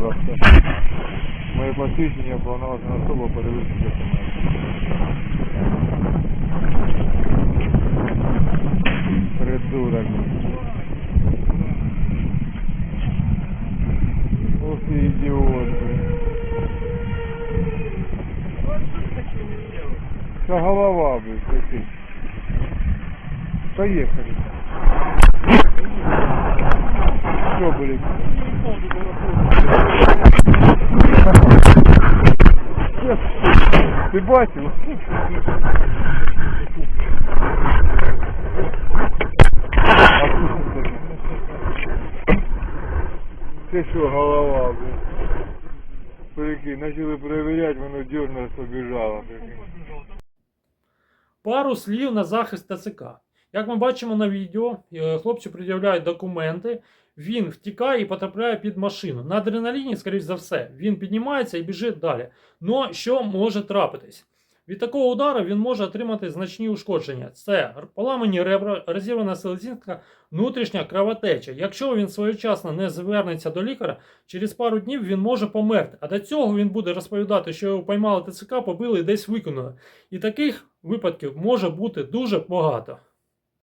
ласка. Моє посвідчення повноважена особа перевірки документів. Придурок. Ох ты идиот, блин. Вся голова, блин, такий. Поехали. Что, блин? Ты бачив? Ти що, голова, блин? Прикинь, начали перевіряти, воно дернуло, побіжало. Пару слів на захист ТЦК. Як ми бачимо на відео, е, хлопці пред'являють документи, він втікає і потрапляє під машину. На адреналіні, скоріш за все, він піднімається і біжить далі. Но що може трапитись? Від такого удару він може отримати значні ушкодження. Це поламані ребра, розірвана селезінка, внутрішня кровотеча. Якщо він своєчасно не звернеться до лікаря, через пару днів він може померти. А до цього він буде розповідати, що його поймали ТЦК, побили і десь викинули. І таких випадків може бути дуже багато.